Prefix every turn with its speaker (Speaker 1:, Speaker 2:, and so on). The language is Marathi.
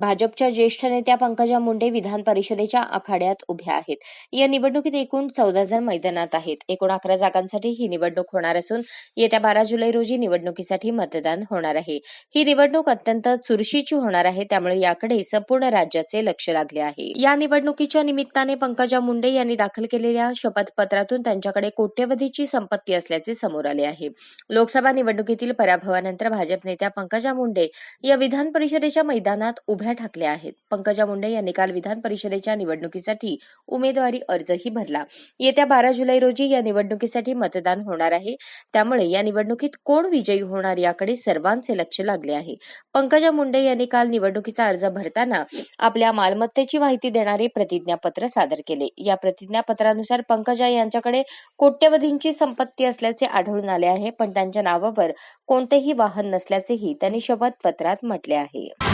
Speaker 1: भाजपच्या ज्येष्ठ नेत्या पंकजा मुंडे विधान परिषदेच्या आखाड्यात उभ्या आहेत. या निवडणुकीत एकूण चौदा जण मैदानात आहेत. एकूण अकरा जागांसाठी ही निवडणूक होणार असून येत्या बारा जुलै रोजी निवडणुकीसाठी मतदान होणार आहे. ही निवडणूक अत्यंत चुरशीची होणार आहे त्यामुळे याकडे संपूर्ण राज्याचे लक्ष लागले आहे. या निवडणुकीच्या निमित्ताने पंकजा मुंडे यांनी दाखल केलेल्या शपथपत्रातून त्यांच्याकडे कोट्यवधीची संपत्ती असल्याचे समोर आले आहे. लोकसभा निवडणुकीतील पराभवानंतर भाजप नेत्या पंकजा मुंडे या विधान परिषदेच्या मैदानात उभ्या ठाकल्या आहेत. पंकजा मुंडे यांनी काल विधान परिषदेच्या निवडणुकीसाठी उमेदवारी अर्जही भरला. येत्या बारा जुलै रोजी या निवडणुकीसाठी मतदान होणार आहे. त्यामुळे या निवडणुकीत कोण विजयी होणार याकडे सर्वांचे लक्ष लागले आहे. पंकजा मुंडे यांनी काल निवडणुकीचा अर्ज भरताना आपल्या मालमत्तेची माहिती देणारे प्रतिज्ञापत्र सादर केले. या प्रतिज्ञापत्रानुसार पंकजा यांच्याकडे कोट्यवधींची संपत्ती असल्याचे आढळून आले आहे पण त्यांच्या नावावर कोणतेही वाहन नसल्याचेही त्यांनी शपथपत्रात म्हटले आहे.